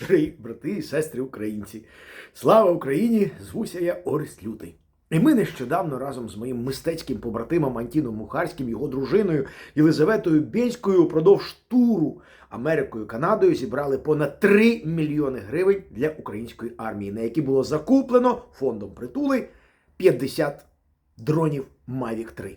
дорогі брати і сестри українці. Слава Україні! Звуся я Орест Лютий. І ми нещодавно разом з моїм мистецьким побратимом Антіном Мухарським, його дружиною Єлизаветою Бєльською упродовж туру Америкою Канадою зібрали понад 3 мільйони гривень для української армії, на які було закуплено фондом притули 50 дронів Mavic 3.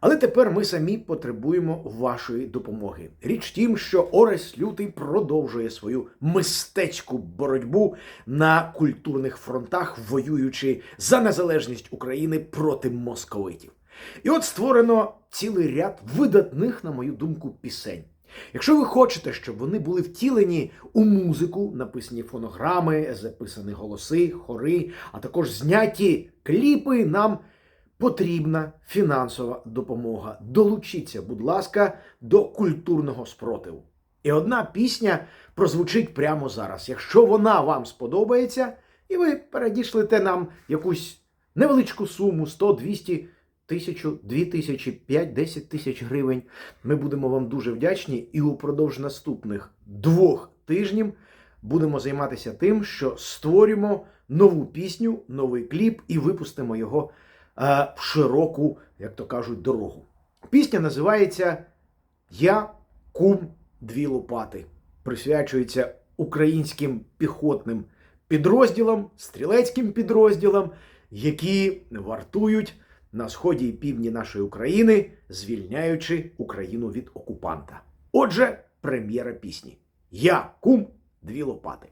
Але тепер ми самі потребуємо вашої допомоги. Річ тім, що Орес Лютий продовжує свою мистецьку боротьбу на культурних фронтах, воюючи за незалежність України проти московитів. І от створено цілий ряд видатних, на мою думку, пісень. Якщо ви хочете, щоб вони були втілені у музику, написані фонограми, записані голоси, хори, а також зняті кліпи, нам потрібна фінансова допомога. Долучіться, будь ласка, до культурного спротиву. І одна пісня прозвучить прямо зараз. Якщо вона вам сподобається, і ви передішлете нам якусь невеличку суму 100, 200, тисячу, 2 тисячі, 5, 10 тисяч гривень, ми будемо вам дуже вдячні. І упродовж наступних двох тижнів будемо займатися тим, що створюємо нову пісню, новий кліп і випустимо його в широку, як то кажуть, дорогу. Пісня називається Я кум дві лопати. Присвячується українським піхотним підрозділам, стрілецьким підрозділам, які вартують на сході і півдні нашої України, звільняючи Україну від окупанта. Отже, прем'єра пісні. Я кум дві лопати.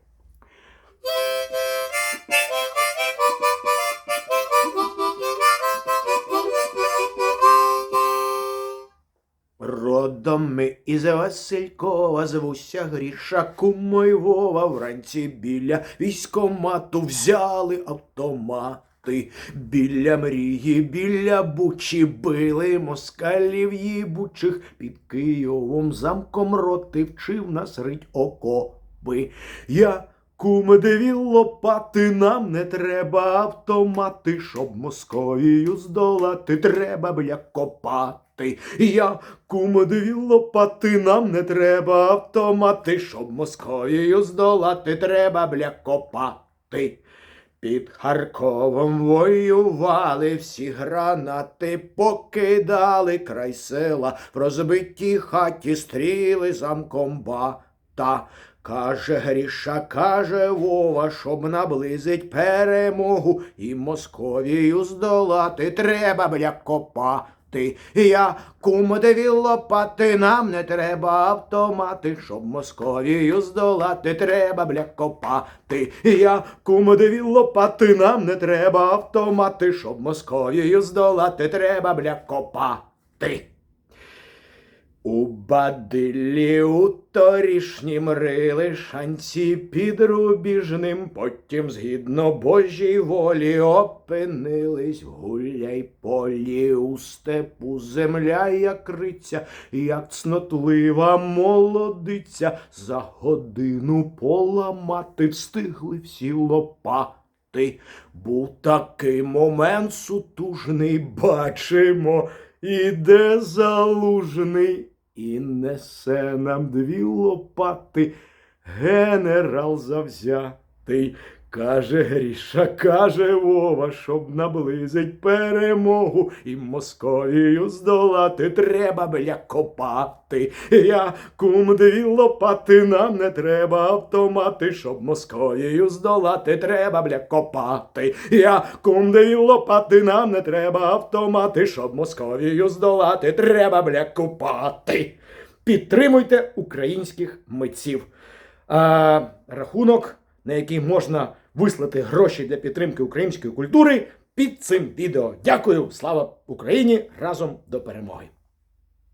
Родом ми із Василькова, звуся Гріша, кумо вранці біля військомату взяли автомати. Біля мрії, біля бучі били москалів їбучих, під Києвом замком роти вчив нас рить окопи. Я Куме дві лопати, нам не треба автомати, щоб Московію здолати, треба бля копати. Я куме дві лопати, нам не треба автомати, щоб Московію здолати, треба бля копати. Під Харковом воювали всі гранати, покидали край села, в розбитій хаті стріли замком бата. Каже Гріша, каже Вова, щоб наблизить перемогу і Московію здолати треба бля копати. Я кум дві лопати, нам не треба автомати, щоб Московію здолати треба бля копати. Я кум дві лопати, нам не треба автомати, щоб Московію здолати треба бля копати. У бадилі у торішнім рили шанці під рубіжним, потім, згідно Божій волі, опинились в гуляй полі у степу земля, як риця, як цнотлива молодиця, за годину поламати встигли всі лопати. Був такий момент сутужний, бачимо. Іде залужний і несе нам дві лопати. Генерал завзятий. Каже Гріша, каже Вова, щоб наблизить перемогу і Московію здолати треба бля копати. Я кум дві лопати, нам не треба автомати, щоб Московію здолати треба бля копати. Я кум дві лопати, нам не треба автомати, щоб Московію здолати треба бля копати. Підтримуйте українських митців. А, рахунок на який можна вислати гроші для підтримки української культури під цим відео. Дякую! Слава Україні! Разом до перемоги!